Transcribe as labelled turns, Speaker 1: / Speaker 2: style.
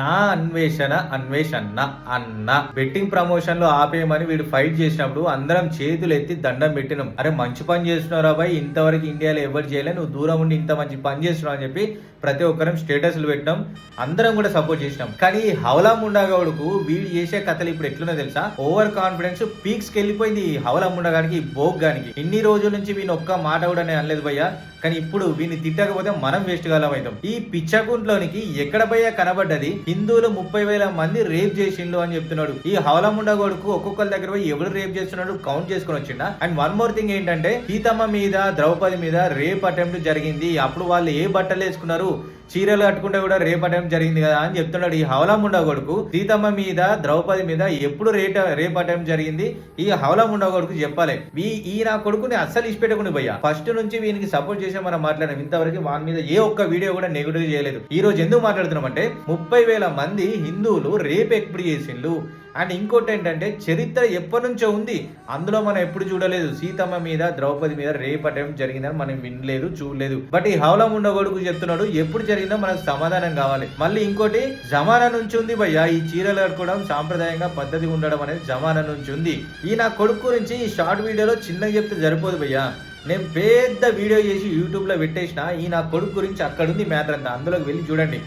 Speaker 1: నా అన్వేషణ అన్వేషణ అన్న. బెట్టింగ్ ప్రమోషన్లో ఆపేయమని వీడు ఫైట్ చేసినప్పుడు అందరం చేతులు ఎత్తి దండం పెట్టినాం. అరే మంచి పని చేస్తున్నారా రాబాయ్ ఇంతవరకు ఇండియాలో ఎవరు చేయలే. నువ్వు దూరం ఉండి ఇంత మంచి పని చేస్తున్నావు అని చెప్పి ప్రతి ఒక్కరం స్టేటస్లు పెట్టినాం. అందరం కూడా సపోర్ట్ చేసినాం. కానీ ఈ హవలా ముండాగౌడుకు వీడు చేసే కథలు ఇప్పుడు ఎట్లున్నా తెలుసా? ఓవర్ కాన్ఫిడెన్స్ పీక్స్కి వెళ్ళిపోయింది హవలా ముండగానికి బోగ్ గానికి. ఇన్ని రోజుల నుంచి వీని ఒక్క మాట కూడా నేను అనలేదు భయ్యా. కానీ ఇప్పుడు వీని తిట్టకపోతే మనం వేస్ట్ కాలం అవుతాం ఈ పిచ్చగుంట్లోనికి ఎక్కడ భయ్యా కనబడ్డది? హిందువులు ముప్పై వేల మంది రేప్ చేసిండు అని చెప్తున్నాడు. ఈ హవలముండ కొడుకు ఒక్కొక్కరి దగ్గర పోయి ఎవరు రేప్ చేస్తున్నాడు కౌంట్ చేసుకుని వచ్చిండ? అండ్ వన్ మోర్ థింగ్ ఏంటంటే సీతమ్మ మీద ద్రౌపది మీద రేప్ అటెంప్ట్ జరిగింది. అప్పుడు వాళ్ళు ఏ బట్టలు వేసుకున్నారు? చీరలు కట్టుకుంటే కూడా రేప్ అటెంప్ట్ జరిగింది కదా అని చెప్తున్నాడు ఈ హవలముండ కొడుకు. సీతమ్మ మీద ద్రౌపది మీద ఎప్పుడు రేట్ రేప్ అటెంప్ట్ జరిగింది? ఈ హవలముండ కొడుకు చెప్పాలి. ఈ ఈ నా కొడుకుని అస్సలు ఇష్టపెట్టుకుని పోయా. ఫస్ట్ నుంచి వీనికి సపోర్ట్ చేసే మనం మాట్లాడాం. ఇంతవరకు వాని మీద ఏ ఒక్క వీడియో కూడా నెగిటివ్ చేయలేదు. ఈ రోజు ఎందుకు మాట్లాడుతున్నాం అంటే ముప్పై వేల మంది హిందువులు రేప్ ఎప్పుడు చేసిండ్రు? అండ్ ఇంకోటి ఏంటంటే చరిత్ర ఎప్పటి నుంచో ఉంది. అందులో మనం ఎప్పుడు చూడలేదు. సీతమ్మ మీద ద్రౌపది మీద రేప్ అటెంప్ట్ జరిగిందని మనం వినలేదు చూడలేదు. బట్ ఈ హౌలం ఉండగొడుకు చెప్తున్నాడు ఎప్పుడు జరిగిందో మనకు సమాధానం కావాలి. మళ్ళీ ఇంకోటి జమానా నుంచి ఉంది భయ్యా. ఈ చీరలు కట్టుకోవడం సాంప్రదాయంగా పద్ధతి ఉండడం అనేది జమానా నుంచి ఉంది. ఈ నా కొడుకు గురించి ఈ షార్ట్ వీడియోలో చిన్నగా చెప్తే సరిపోదు భయ్యా. నేను పెద్ద వీడియో చేసి యూట్యూబ్లో పెట్టేసిన ఈ నా కొడుకు గురించి అక్కడుంది మ్యాటర్ అంతా. అందులోకి వెళ్ళి చూడండి.